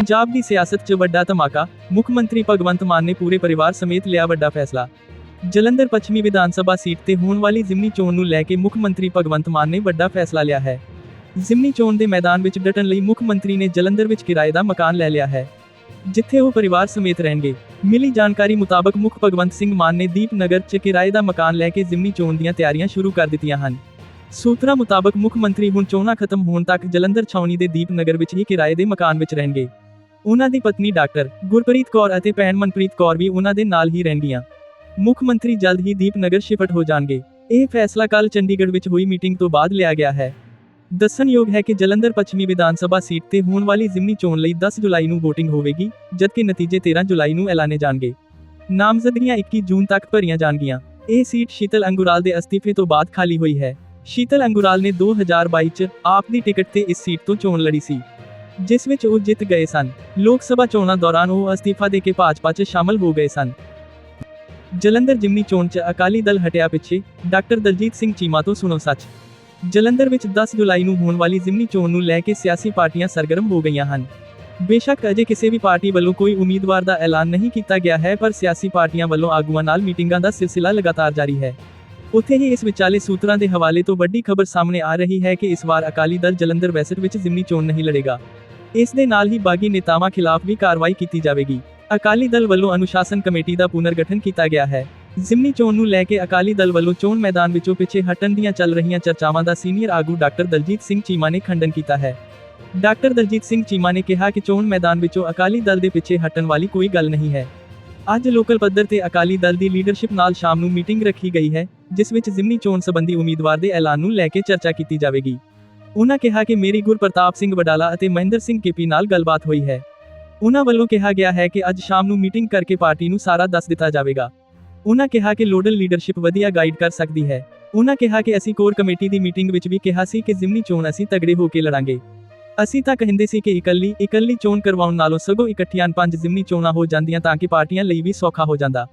ਪੰਜਾਬ ਦੀ ਸਿਆਸਤ 'ਚ ਵੱਡਾ ਧਮਾਕਾ, ਮੁੱਖ ਮੰਤਰੀ ਭਗਵੰਤ ਮਾਨ ਨੇ ਪੂਰੇ ਪਰਿਵਾਰ ਸਮੇਤ ਲਿਆ ਵੱਡਾ ਫੈਸਲਾ। ਜਲੰਧਰ ਪੱਛਮੀ ਵਿਧਾਨ ਸਭਾ ਸੀਟ ਤੇ ਹੋਣ ਵਾਲੀ ਜ਼ਿਮਨੀ ਚੋਣ ਨੂੰ ਲੈ ਕੇ ਮੁੱਖ ਮੰਤਰੀ ਭਗਵੰਤ ਮਾਨ ਨੇ ਵੱਡਾ ਫੈਸਲਾ ਲਿਆ ਹੈ। ਜ਼ਿਮਨੀ ਚੋਣ ਦੇ ਮੈਦਾਨ ਵਿੱਚ ਡਟਣ ਲਈ ਮੁੱਖ ਮੰਤਰੀ ਨੇ ਜਲੰਧਰ ਵਿੱਚ ਕਿਰਾਏ ਦਾ ਮਕਾਨ ਲੈ ਲਿਆ ਹੈ। ਜਿੱਥੇ ਉਹ ਪਰਿਵਾਰ ਸਮੇਤ ਰਹਿਣਗੇ। ਮਿਲੀ ਜਾਣਕਾਰੀ ਮੁਤਾਬਕ ਮੁੱਖ ਭਗਵੰਤ ਸਿੰਘ ਮਾਨ ਨੇ ਦੀਪਨਗਰ 'ਚ ਕਿਰਾਏ ਦਾ ਮਕਾਨ ਲੈ ਕੇ ਜ਼ਿਮਨੀ ਚੋਣ ਦੀਆਂ ਤਿਆਰੀਆਂ ਸ਼ੁਰੂ ਕਰ ਦਿੱਤੀਆਂ ਹਨ। ਸੂਤਰਾਂ ਮੁਤਾਬਕ ਮੁੱਖ ਮੰਤਰੀ ਹੁਣ ਚੋਣਾਂ ਖਤਮ ਹੋਣ ਤੱਕ ਜਲੰਧਰ ਛਾਉਣੀ ਦੇ ਦੀਪਨਗਰ ਵਿੱਚ ਹੀ ਕਿਰਾਏ ਦੇ ਮਕਾਨ ਵਿੱਚ ਰਹਿਣਗੇ। ਉਹਨਾਂ ਦੀ ਪਤਨੀ ਡਾਕਟਰ ਗੁਰਪ੍ਰੀਤ ਕੌਰ ਅਤੇ ਭੈਣ ਮਨਪ੍ਰੀਤ ਕੌਰ ਵੀ ਉਹਨਾਂ ਦੇ ਨਾਲ ਹੀ ਰਹਿਣਗੀਆਂ ਮੁੱਖ ਮੰਤਰੀ ਜਲਦ ਹੀ ਦੀਪਨਗਰ ਸ਼ਿਫਟ ਹੋ ਜਾਣਗੇ। ਇਹ ਫੈਸਲਾ ਕੱਲ ਚੰਡੀਗੜ੍ਹ ਵਿੱਚ ਹੋਈ ਮੀਟਿੰਗ ਤੋਂ ਬਾਅਦ ਲਿਆ ਗਿਆ ਹੈ। ਦੱਸਣਯੋਗ ਹੈ ਕਿ ਜਲੰਧਰ ਪੱਛਮੀ ਵਿਧਾਨ ਸਭਾ ਸੀਟ ਤੇ ਹੋਣ ਵਾਲੀ ਜ਼ਿਮਨੀ ਚੋਣ ਲਈ 10 ਜੁਲਾਈ ਨੂੰ VOTING ਹੋਵੇਗੀ, ਜਦਕਿ ਨਤੀਜੇ 13 ਜੁਲਾਈ ਨੂੰ ਐਲਾਨੇ ਜਾਣਗੇ। ਨਾਮਜ਼ਦਗੀਆਂ 21 ਜੂਨ ਤੱਕ ਭਰੀਆਂ ਜਾਣਗੀਆਂ। ਇਹ ਸੀਟ ਸ਼ੀਤਲ ਅੰਗੁਰਾਲ ਦੇ ਅਸਤੀਫੇ ਤੋਂ ਬਾਅਦ ਖਾਲੀ ਹੋਈ ਹੈ। ਸ਼ੀਤਲ ਅੰਗੁਰਾਲ ਨੇ 2022 ਚ ਆਪ ਦੀ ਟਿਕਟ ਤੇ ਇਸ ਸੀਟ ਤੋਂ ਚੋਣ ਲੜੀ ਸੀ। ਜਿਸ ਵਿੱਚ ਉਹ ਜਿੱਤ ਗਏ ਸਨ। ਲੋਕ ਸਭਾ ਚੋਣਾਂ ਦੌਰਾਨ ਉਹ ਅਸਤੀਫਾ ਦੇ ਕੇ ਭਾਜਪਾ 'ਚ ਸ਼ਾਮਲ ਹੋ ਗਏ ਸਨ। ਜਲੰਧਰ ਜਿਮਨੀ ਚੋਣ 'ਚ ਅਕਾਲੀ ਦਲ ਹਟਿਆ ਪਿੱਛੇ, ਡਾਕਟਰ ਦਲਜੀਤ ਸਿੰਘ ਚੀਮਾ ਤੋਂ ਸੁਣੋ ਸੱਚ। ਜਲੰਧਰ ਵਿੱਚ 10 ਜੁਲਾਈ ਨੂੰ ਹੋਣ ਵਾਲੀ ਜ਼ਿਮਨੀ ਚੋਣ ਨੂੰ ਲੈ ਕੇ ਸਿਆਸੀ ਪਾਰਟੀਆਂ ਸਰਗਰਮ ਹੋ ਗਈਆਂ ਹਨ। ਬੇਸ਼ੱਕ ਅਜੇ ਕਿਸੇ ਵੀ ਪਾਰਟੀ ਵੱਲੋਂ ਕੋਈ ਉਮੀਦਵਾਰ ਦਾ ਐਲਾਨ ਨਹੀਂ ਕੀਤਾ ਗਿਆ ਹੈ, ਪਰ ਸਿਆਸੀ ਪਾਰਟੀਆਂ ਵੱਲੋਂ ਆਗੂਆਂ ਨਾਲ ਮੀਟਿੰਗਾਂ ਦਾ ਸਿਲਸਿਲਾ ਲਗਾਤਾਰ ਜਾਰੀ ਹੈ। ਉੱਥੇ ਹੀ ਇਸ ਵਿਚਾਲੇ ਸੂਤਰਾਂ ਦੇ ਹਵਾਲੇ ਤੋਂ ਵੱਡੀ ਖਬਰ ਸਾਹਮਣੇ ਆ ਰਹੀ ਹੈ ਕਿ ਇਸ ਵਾਰ ਅਕਾਲੀ ਦਲ ਜਲੰਧਰ ਵੈਸਟ ਵਿੱਚ ਜ਼ਿਮਨੀ ਚੋਣ ਨਹੀਂ ਲੜੇਗਾ। ਇਸ ਦੇ ਨਾਲ ਹੀ ਬਾਗੀ ਨੇਤਾਵਾਂ ਖਿਲਾਫ ਵੀ ਕਾਰਵਾਈ ਕੀਤੀ ਜਾਵੇਗੀ। ਅਕਾਲੀ ਦਲ ਵੱਲੋਂ ਅਨੁਸ਼ਾਸਨ ਕਮੇਟੀ ਦਾ ਪੁਨਰਗਠਨ ਕੀਤਾ ਗਿਆ ਹੈ। ਜ਼ਿਮਨੀ ਚੋਣ ਨੂੰ ਲੈ ਕੇ ਅਕਾਲੀ ਦਲ ਵੱਲੋਂ ਚੋਣ ਮੈਦਾਨ ਵਿੱਚੋਂ ਪਿੱਛੇ ਹਟਣ ਦੀਆਂ ਚੱਲ ਰਹੀਆਂ ਚਰਚਾਵਾਂ ਦਾ ਸੀਨੀਅਰ ਆਗੂ ਡਾਕਟਰ ਦਲਜੀਤ ਸਿੰਘ ਚੀਮਾ ਨੇ ਖੰਡਨ ਕੀਤਾ ਹੈ। ਡਾਕਟਰ ਦਲਜੀਤ ਸਿੰਘ ਚੀਮਾ ਨੇ ਕਿਹਾ ਕਿ ਚੋਣ ਮੈਦਾਨ ਵਿੱਚੋਂ ਅਕਾਲੀ ਦਲ ਦੇ ਪਿੱਛੇ ਹਟਣ ਵਾਲੀ ਕੋਈ ਗੱਲ ਨਹੀਂ ਹੈ। ਅੱਜ ਲੋਕਲ ਪੱਧਰ ਤੇ ਅਕਾਲੀ ਦਲ ਦੀ ਲੀਡਰਸ਼ਿਪ ਨਾਲ ਸ਼ਾਮ ਨੂੰ ਮੀਟਿੰਗ ਰੱਖੀ ਗਈ ਹੈ, ਜਿਸ ਵਿੱਚ ਜ਼ਿਮਨੀ ਚੋਣ ਸੰਬੰਧੀ ਉਮੀਦਵਾਰ ਦੇ ਐਲਾਨ ਨੂੰ ਲੈ ਕੇ ਚਰਚਾ ਕੀਤੀ ਜਾਵੇਗੀ। ਉਹਨਾਂ ਕਿਹਾ ਕਿ ਮੇਰੀ ਗੁਰਪ੍ਰਤਾਪ ਸਿੰਘ ਵਡਾਲਾ ਅਤੇ ਮਹਿੰਦਰ ਸਿੰਘ ਕੇਪੀ ਨਾਲ ਗੱਲਬਾਤ ਹੋਈ ਹੈ। ਉਹਨਾਂ ਵੱਲੋਂ ਕਿਹਾ ਗਿਆ ਹੈ ਕਿ ਅੱਜ ਸ਼ਾਮ ਨੂੰ ਮੀਟਿੰਗ ਕਰਕੇ ਪਾਰਟੀ ਨੂੰ ਸਾਰਾ ਦੱਸ ਦਿੱਤਾ ਜਾਵੇਗਾ। ਉਹਨਾਂ ਕਿਹਾ ਕਿ ਲੋਡਲ ਲੀਡਰਸ਼ਿਪ ਵਧੀਆ ਗਾਈਡ ਕਰ ਸਕਦੀ ਹੈ। ਉਹਨਾਂ ਕਿਹਾ ਕਿ ਅਸੀਂ ਕੋਰ ਕਮੇਟੀ ਦੀ ਮੀਟਿੰਗ ਵਿੱਚ ਵੀ ਕਿਹਾ ਸੀ ਕਿ ਜ਼ਿਮਨੀ ਚੋਣ ਅਸੀਂ ਤਗੜੇ ਹੋ ਕੇ ਲੜਾਂਗੇ। ਅਸੀਂ ਤਾਂ ਕਹਿੰਦੇ ਸੀ ਕਿ ਇਕੱਲੀ ਇਕੱਲੀ ਚੋਣ ਕਰਵਾਉਣ ਨਾਲੋਂ ਸਗੋਂ ਇਕੱਠੀਆਂ ਪੰਜ ਜ਼ਿਮਨੀ ਚੋਣਾਂ ਹੋ ਜਾਂਦੀਆਂ ਤਾਂ ਕਿ ਪਾਰਟੀਆਂ ਲਈ ਵੀ ਸੌਖਾ ਹੋ ਜਾਂਦਾ।